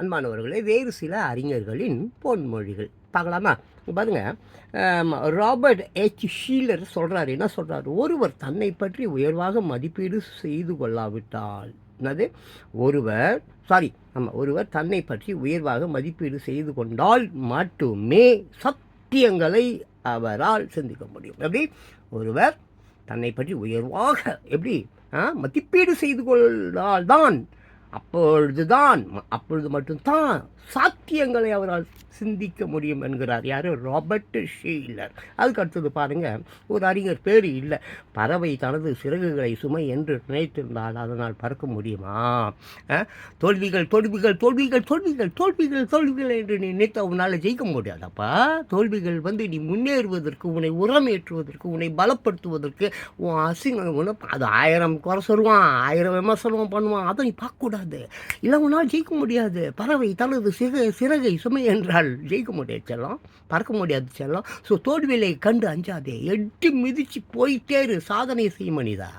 அன்பானவர்களே வேறு சில அறிஞர்களின் பொன்மொழிகள். பார்க்கலாமா? பாருங்க ராபர்ட் எச் ஷீலர் சொல்கிறார் என்ன சொல்கிறார் ஒருவர் தன்னை பற்றி உயர்வாக மதிப்பீடு செய்து கொள்ளாவிட்டால். என்னது? ஒருவர் சாரி ஆமாம் ஒருவர் தன்னை பற்றி உயர்வாக மதிப்பீடு செய்து கொண்டால் மட்டுமே சத்தியங்களை அவரால் சிந்திக்க முடியும். எப்படி? ஒருவர் தன்னை பற்றி உயர்வாக எப்படி? மதிப்பீடு செய்து கொண்டால்தான் அப்பொழுதுதான் அப்பொழுது மட்டும்தான் சாத்தியங்களை அவரால் சிந்திக்க முடியும் என்கிறார். யார்? ராபர்ட் ஷீலர் அதுக்கு அடுத்தது பாருங்க ஒரு அறிஞர் பேர் இல்லை. பறவை தனது சிறகுகளை சுமை என்று நினைத்திருந்தால் அதனால் பறக்க முடியுமா? ஆ? தோல்விகள் தோல்விகள் தோல்விகள் தோல்விகள் தோல்விகள் தோல்விகள் என்று நீ நினைத்த உன்னால் ஜெயிக்க முடியாதப்பா? தோல்விகள் வந்து நீ முன்னேறுவதற்கு உன்னை உரமேற்றுவதற்கு உன்னை பலப்படுத்துவதற்கு உன் அசிங்கம் அது ஆயிரம் குறை சொல்லுவான் ஆயிரம் விமர்சனம் பண்ணுவான். அதை நீ பார்க்கக்கூடாது. இல்லை உன்னால் ஜெயிக்க முடியாது. பறவை தனது சிற சிறகை சுமை என்றால் ஜெயிக்க முடியாது செல்லம். பறக்க முடியாது செல்லம். ஸோ தோல்வியை கண்டு அஞ்சாதே. எட்டு மிதிச்சு போயிட்டே இரு சாதனை செய்யும் மனிதா.